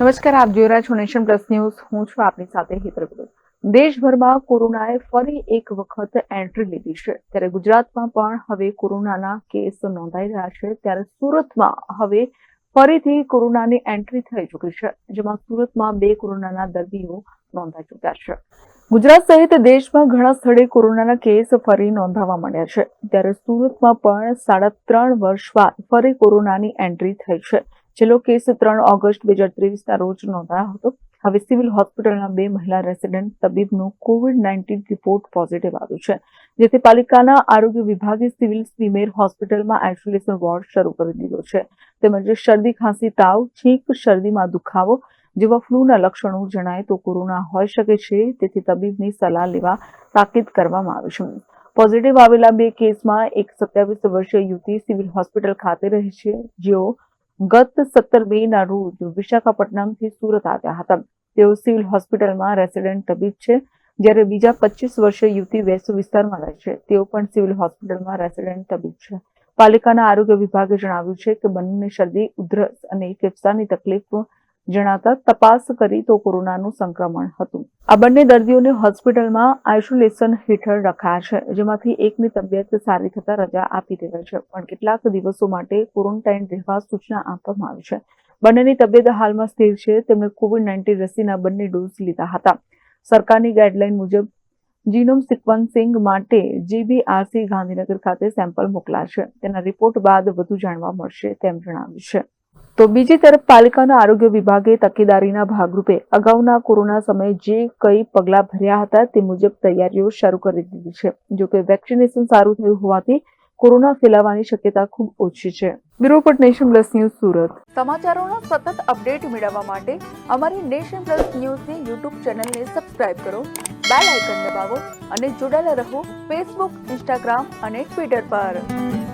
નમસ્કાર, આપ જોઈ રહ્યા છો નેશન પ્લસ ન્યૂઝ. હું છું આપની સાથે હેતર દેશભરમાં કોરોનાએ ફરી એક વખત એન્ટ્રી લીધી છે. ત્યારે ગુજરાતમાં પણ હવે કોરોનાના કેસ નોંધાઈ રહ્યા છે. ત્યારે સુરતમાં હવે ફરીથી કોરોનાની એન્ટ્રી થઈ ચૂકી છે, જેમાં સુરતમાં બે કોરોનાના દર્દીઓ નોંધાઈ ચૂક્યા છે. ગુજરાત સહિત દેશમાં ઘણા સ્થળે કોરોનાના કેસ ફરી નોંધાવા માંડ્યા છે. ત્યારે સુરતમાં પણ સાડા ત્રણ વર્ષ બાદ ફરી કોરોનાની એન્ટ્રી થઈ છે. છેલ્લો કેસ ત્રણ ઓગસ્ટ બે હજાર ત્રેવીસના રોજ નોંધાયો હતો. હવે સિવિલ હોસ્પિટલના બે મહિલા રેસિડેન્ટ તબીબનું કોવિડ નાઇન્ટીન રિપોર્ટ પોઝિટિવ આવ્યું છે, જેથી પાલિકાના આરોગ્ય વિભાગે સિવિલ સ્વીમેર હોસ્પિટલમાં આઇસોલેશન વોર્ડ શરૂ કરી દીધો છે. તેમજ શરદી, ખાંસી, તાવ, છીંક, શરદીમાં દુખાવો જેવા ફ્લૂના લક્ષણો જણાય તો કોરોના હોઈ શકે છે, તેથી તબીબની સલાહ લેવા તાકીદ કરવામાં આવી છે. પોઝિટિવ આવેલા બે કેસમાં એક સત્યાવીસ વર્ષીય યુવતી સિવિલ હોસ્પિટલ ખાતે રહે છે, જેઓ ગત સત્તર મે ના રોજ વિશાખાપટ્ટનમથી સુરત આવ્યા હતા. તેઓ સિવિલ હોસ્પિટલમાં રેસિડેન્ટ તબીબ છે. જ્યારે બીજા પચીસ વર્ષીય યુવતી વેસુ વિસ્તારમાં રહે છે. તેઓ પણ સિવિલ હોસ્પિટલમાં રેસિડેન્ટ તબીબ છે. પાલિકાના આરોગ્ય વિભાગે જણાવ્યું છે કે બંને શરદી, ઉધરસ અને ફેફસાની તકલીફ જણાતા તપાસ કરી તો કોરોનાનું સંક્રમણ હતું. આ બંને દર્દીઓને હોસ્પિટલમાં આઇસોલેશન હેઠળ રખાયા છે, જેમાંથી એકની તબિયત સારી થતા રજા આપી દેવાય છે. પણ કેટલાક દિવસો માટે ક્વોરન્ટાઇન રહેવા સૂચના આપવામાં આવી છે. બંનેની તબિયત હાલમાં સ્થિર છે. તેમણે કોવિડ નાઇન્ટીન રસીના બંને ડોઝ લીધા હતા. સરકારની ગાઈડલાઈન મુજબ જીનોમ સિક્વન્સિંગ માટે જીબીઆરસી ગાંધીનગર ખાતે સેમ્પલ મોકલાશે. તેના રિપોર્ટ બાદ વધુ જાણવા મળશે તેમ જણાવ્યું છે. તો બીજી તરફ પાલિકાના આરોગ્ય વિભાગે તકેદારીના ભાગરૂપે અગાઉના કોરોના સમયે જે કઈ પગલાં ભર્યા હતા તે મુજબ તૈયારીઓ શરૂ કરી દીધી છે. જો કે વેક્સિનેશન સારું થયું હોવાથી કોરોના ફેલાવાની શક્યતા ખૂબ ઓછી છે. Bureau report nation plus news Surat. સમાચારોના સતત અપડેટ મેળવવા માટે અમારી નેશન પ્લસ ન્યૂઝની યુટ્યુબ ચેનલને સબસ્ક્રાઇબ કરો, બેલ આઇકન દબાવો અને જોડાયેલા રહો ફેસબુક, ઇન્સ્ટાગ્રામ અને ટ્વિટર પર.